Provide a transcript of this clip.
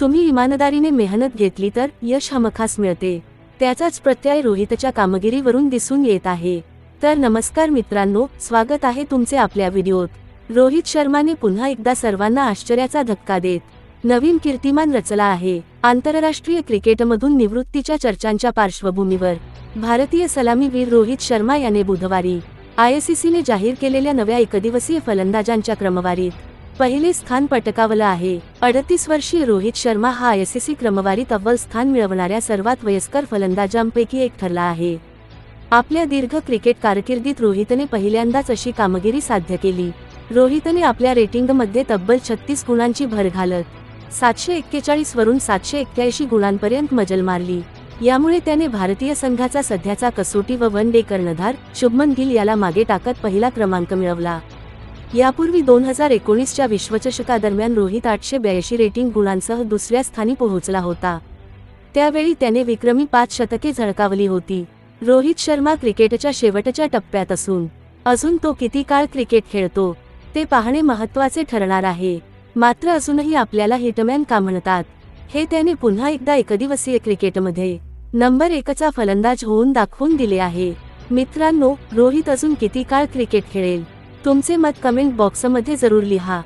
तुम्ही इमानदारीने मेहनत घेतली तर यश हमखास मिळते. त्याचाच प्रत्यय रोहितच्या कामगिरीवरून दिसून येत आहे. तर नमस्कार मित्रांनो स्वागत आहे तुमचे आपल्या व्हिडिओत. रोहित शर्माने पुन्हा एकदा सर्वांना आश्चर्याचा धक्का देत नवीन कीर्तिमान रचला आहे. आंतरराष्ट्रीय क्रिकेटमधून निवृत्तीच्या चर्चांच्या पार्श्वभूमीवर भारतीय सलामीवीर रोहित शर्मा याने बुधवारी आयसीसीने जाहीर केलेल्या नव्या एकदिवसीय फलंदाजांच्या क्रमवारीत पहिले स्थान पटकावलं आहे. अडतीस वर्षीय रोहित शर्मा हा आयसीसी क्रमवारीत अव्वल स्थान मिळवणाऱ्या सर्वात वयस्कर फलंदाजांपैकी एक ठरला आहे. आपल्या दीर्घ क्रिकेट कारकिर्दीत रोहितने पहिल्यांदाच अशी कामगिरी साध्य केली. रोहितने आपल्या रेटिंगमध्ये तब्बल छत्तीस गुणांची भर घालत सातशे एक्केचाळीस वरून सातशे एक्क्याऐंशी गुणांपर्यंत मजल मारली. यामुळे त्याने भारतीय संघाचा सध्याचा कसोटी व वन डे कर्णधार शुभमन गिल याला मागे टाकत पहिला क्रमांक मिळवला. यापूर्वी दोन हजार एकोणीसच्या विश्वचषकादरम्यान रोहित आठशे ब्याऐंशी रेटिंग गुणांसह दुसऱ्या स्थानी पोहोचला होता. त्यावेळी त्याने विक्रमी पाच शतके झळकावली होती. रोहित शर्मा क्रिकेटच्या शेवटच्या टप्प्यात असून अजून तो किती काळ क्रिकेट खेळतो ते पाहणे महत्त्वाचे ठरणार आहे. मात्र अजूनही आपल्याला हिटमॅन का म्हणतात हे त्याने पुन्हा एकदा एकदिवसीय क्रिकेटमध्ये नंबर एकचा फलंदाज होऊन दाखवून दिले आहे. मित्रांनो रोहित अजून किती काळ क्रिकेट खेळेल? तुमचे मत कमेंट बॉक्समध्ये जरूर लिहा.